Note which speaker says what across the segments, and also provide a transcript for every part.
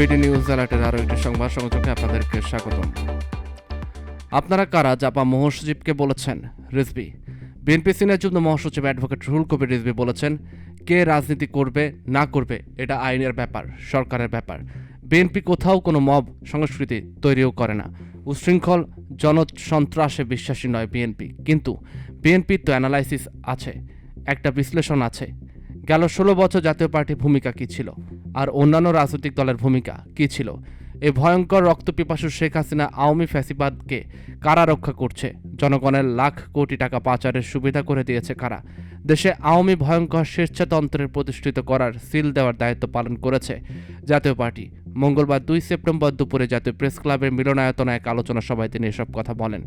Speaker 1: BD news অ্যালার্টের আরও একটি সংবাদ সংযোগে আপনাদেরকে স্বাগতম। আপনারা কারা জাপা মহাসচিবকে বলেছেন? রিজবি বিএনপি সিনিয়র যুগ্ম মহাসচিব অ্যাডভোকেট রুহুল কবির রিজবি বলেছেন, কে রাজনীতি করবে, না করবে, এটা আইনের ব্যাপার, সরকারের ব্যাপার। বিএনপি কোথাও কোনো মব সংস্কৃতি তৈরিও করে না। উশৃঙ্খল জনসন্ত্রাসে বিশ্বাসী নয় বিএনপি। কিন্তু বিএনপির তো অ্যানালাইসিস আছে, একটা বিশ্লেষণ আছে। গেল ষোলো বছর জাতীয় পার্টির ভূমিকা কী ছিল? আর অন্যান্য রাজনৈতিক দলের ভূমিকা কী ছিল? এ ভয়ঙ্কর রক্তপিপাসু শেখ হাসিনা আওয়ামী ফ্যাসিবাদকে কারা রক্ষা করছে? জনগণের লাখ কোটি টাকা পাচারের সুবিধা করে দিয়েছে কারা? দেশে আওয়ামী ভয়ঙ্কর স্বেচ্ছাতন্ত্রের প্রতিষ্ঠিত করার সিল দেওয়ার দায়িত্ব পালন করেছে জাতীয় পার্টি। মঙ্গলবার দুই সেপ্টেম্বর দুপুরে জাতীয় প্রেস ক্লাবের মিলনায়তনে এক আলোচনা সভায় তিনি এসব কথা বলেন।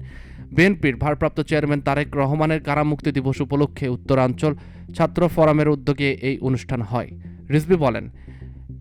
Speaker 1: বিএনপির ভারপ্রাপ্ত চেয়ারম্যান তারেক রহমানের কারামুক্তি দিবস উপলক্ষে উত্তরাঞ্চল ছাত্র ফোরামের উদ্যোগে এই অনুষ্ঠান হয়। রিজবি বলেন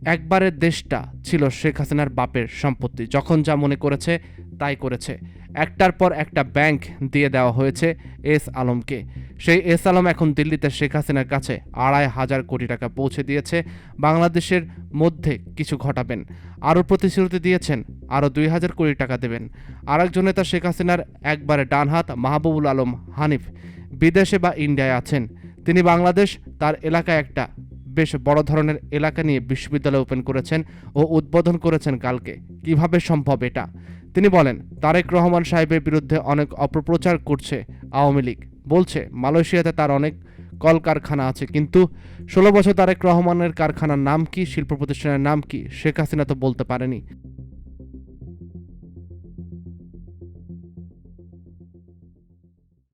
Speaker 1: একবারে দেশটা ছিল শেখ হাসিনার বাপের সম্পত্তি। যখন যা মনে করেছে, তাই করেছে। একটার পর একটা ব্যাংক দিয়ে দেওয়া হয়েছে এস আলমকে। সেই এস আলম এখন দিল্লিতে শেখ হাসিনার কাছে আড়াই হাজার কোটি টাকা পৌঁছে দিয়েছে। বাংলাদেশের মধ্যে কিছু ঘটাবেন। আরও প্রতিশ্রুতি দিয়েছেন, আরও দুই হাজার কোটি টাকা দেবেন। আরেকজন নেতা শেখ হাসিনার একবারে ডানহাত মাহবুবুল আলম হানিফ। বিদেশে বা ইন্ডিয়ায় আছেন। তিনি বাংলাদেশ, তার এলাকায় একটা বেশ বড় ধরনের এলাকা নিয়ে বিশ্ববিদ্যালয় ওপেন করেছেন ও উদ্বোধন করেছেন কালকে। কীভাবে সম্ভব এটা? তিনি বলেন, তারেক রহমান সাহেবের বিরুদ্ধে অনেক অপপ্রচার করছে আওয়ামী লীগ। বলছে, মালয়েশিয়াতে তার অনেক কলকারখানা আছে, কিন্তু ষোলো বছর তারেক রহমানের কারখানার নাম কি, শিল্প প্রতিষ্ঠানের নাম কি, শেখ হাসিনা তো বলতে পারেনি।